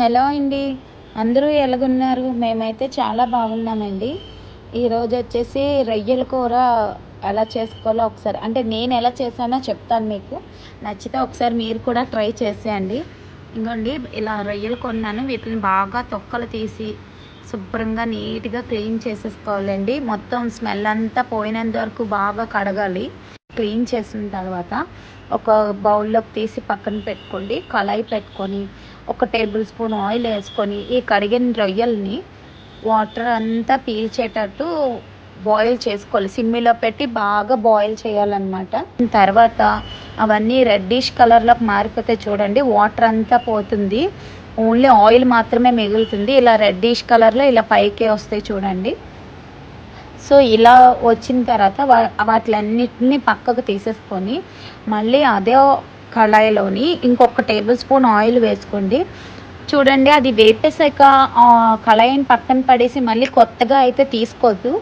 Hello అండి. అందరూ ఎలాగున్నారు? మేమైతే చాలా బాగున్నామండి. ఈరోజు వచ్చేసి రొయ్యల కూర ఎలా చేసుకోవాలో ఒకసారి అంటే నేను ఎలా చేశానో చెప్తాను మీకు. నచ్చితే ఒకసారి మీరు కూడా ట్రై చేసేయండి. ఇంకోండి ఇలా రొయ్యలు కొన్నాను. వీటిని బాగా తొక్కలు తీసి శుభ్రంగా నీట్గా క్లీన్ చేసేసుకోవాలండి. మొత్తం స్మెల్ అంతా పోయినంత వరకు బాగా కడగాలి. క్లీన్ చేసిన తర్వాత ఒక బౌల్లోకి తీసి పక్కన పెట్టుకోండి. కళాయి పెట్టుకొని ఒక టేబుల్ స్పూన్ ఆయిల్ వేసుకొని ఈ కడిగిన రొయ్యల్ని వాటర్ అంతా పీల్చేటట్టు బాయిల్ చేసుకోవాలి. సిమ్మిలో పెట్టి బాగా బాయిల్ చేయాలన్నమాట. తర్వాత అవన్నీ రెడ్డిష్ కలర్లోకి మారిపోతే చూడండి వాటర్ అంతా పోతుంది. ఓన్లీ ఆయిల్ మాత్రమే మిగులుతుంది. ఇలా రెడ్డిష్ కలర్లో ఇలా పైకి వస్తాయి చూడండి. సో ఇలా వచ్చిన తర్వాత వా వాటిలన్నిటిని పక్కకు తీసేసుకొని మళ్ళీ అదే కళాయిలోని ఇంకొక టేబుల్ స్పూన్ ఆయిల్ వేసుకోండి. చూడండి అది వేపేసాక కళాయిని పక్కన పడేసి మళ్ళీ కొత్తగా అయితే తీసుకోవద్దు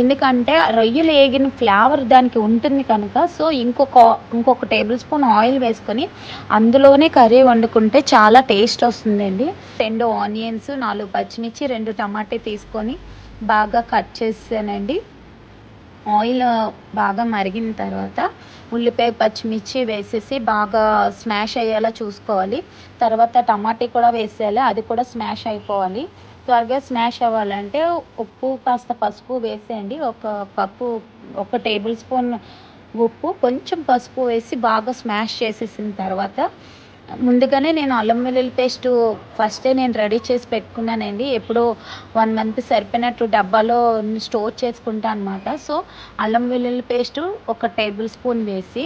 ఎందుకంటే రొయ్యలు వేగిన ఫ్లేవర్ దానికి ఉంటుంది కనుక సో ఇంకొక ఇంకొక టేబుల్ స్పూన్ ఆయిల్ వేసుకొని అందులోనే కర్రీ వండుకుంటే చాలా టేస్ట్ వస్తుందండి. రెండు ఆనియన్స్ నాలుగు పచ్చిమిర్చి రెండు టమాటే తీసుకొని బాగా కట్ చేసానండి ఆయిల్ బాగా మరిగిన తర్వాత ఉల్లిపాయ పచ్చిమిర్చి వేసేసి బాగా స్మాష్ అయ్యేలా చూసుకోవాలి. తర్వాత టమాటీ కూడా వేసేయాలి. అది కూడా స్మాష్ అయిపోవాలి. త్వరగా స్మాష్ అవ్వాలంటే ఉప్పు కాస్త పసుపు వేసేయండి. ఒక కప్పు ఒక టేబుల్ స్పూన్ ఉప్పు కొంచెం పసుపు వేసి బాగా స్మాష్ చేసేసిన తర్వాత ముందుగానే నేను అల్లం వెల్లుల్లి పేస్ట్ ఫస్టే నేను రెడీ చేసి పెట్టుకున్నానండి. ఎప్పుడో వన్ మంత్ సరిపోయినట్టు డబ్బాలో స్టోర్ చేసుకుంటా అనమాట సో అల్లం వెల్లుల్లి పేస్ట్ ఒక టేబుల్ స్పూన్ వేసి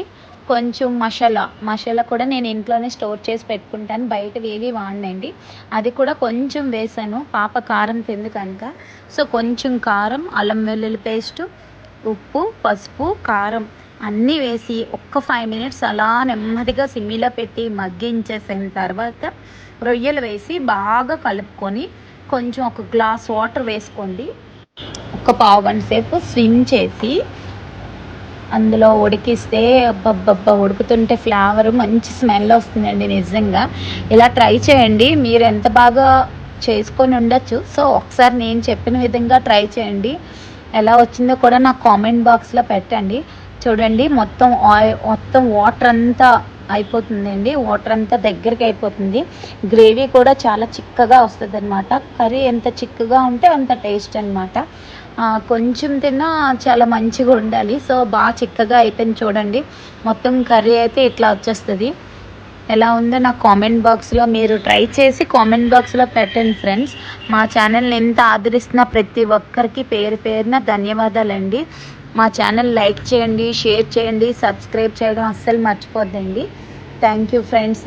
కొంచెం మసాలా మసాలా కూడా నేను ఇంట్లోనే స్టోర్ చేసి పెట్టుకుంటాను. బయట వేవి వాడినండి. అది కూడా కొంచెం వేసాను. పాప కారం తింది కనుక. సో కొంచెం కారం అల్లం వెల్లుల్లి పేస్ట్ ఉప్పు పసుపు కారం అన్నీ వేసి ఒక్క ఫైవ్ మినిట్స్ అలా నెమ్మదిగా సిమ్మిలో పెట్టి మగ్గించేసిన తర్వాత రొయ్యలు వేసి బాగా కలుపుకొని కొంచెం ఒక గ్లాస్ వాటర్ వేసుకోండి. ఒక పావు గంట సేపు స్విమ్ చేసి అందులో ఉడికిస్తే అబ్బబ్బబ్బా ఉడుకుతుంటే ఫ్లేవర్ మంచి స్మెల్ వస్తుందండి నిజంగా. ఇలా ట్రై చేయండి. మీరు ఎంత బాగా చేసుకొని ఉండొచ్చు. సో ఒకసారి నేను చెప్పిన విధంగా ట్రై చేయండి. ఎలా వచ్చిందో కూడా నాకు కామెంట్ బాక్స్లో పెట్టండి. చూడండి మొత్తం ఆయిల్ మొత్తం వాటర్ అంతా అయిపోతుందండి. వాటర్ అంతా దగ్గరికి అయిపోతుంది. గ్రేవీ కూడా చాలా చిక్కగా వస్తుంది అనమాట కర్రీ ఎంత చిక్కగా ఉంటే అంత టేస్ట్ అనమాట కొంచెం తిన్నా చాలా మంచిగా ఉండాలి. సో బాగా చిక్కగా అయిపోయింది చూడండి. మొత్తం కర్రీ అయితే ఇట్లా వచ్చేస్తుంది. ఎలా ఉందో నా కామెంట్ బాక్స్లో మీరు ట్రై చేసి కామెంట్ బాక్స్లో పెట్టండి ఫ్రెండ్స్. మా ఛానల్ని ఎంత ఆదరిస్తున్న ప్రతి ఒక్కరికి పేరు పేరున ధన్యవాదాలండి. మా ఛానల్ లైక్ చేయండి షేర్ చేయండి సబ్స్క్రైబ్ చేయడం అస్సలు మర్చిపోద్దండి. Thank you friends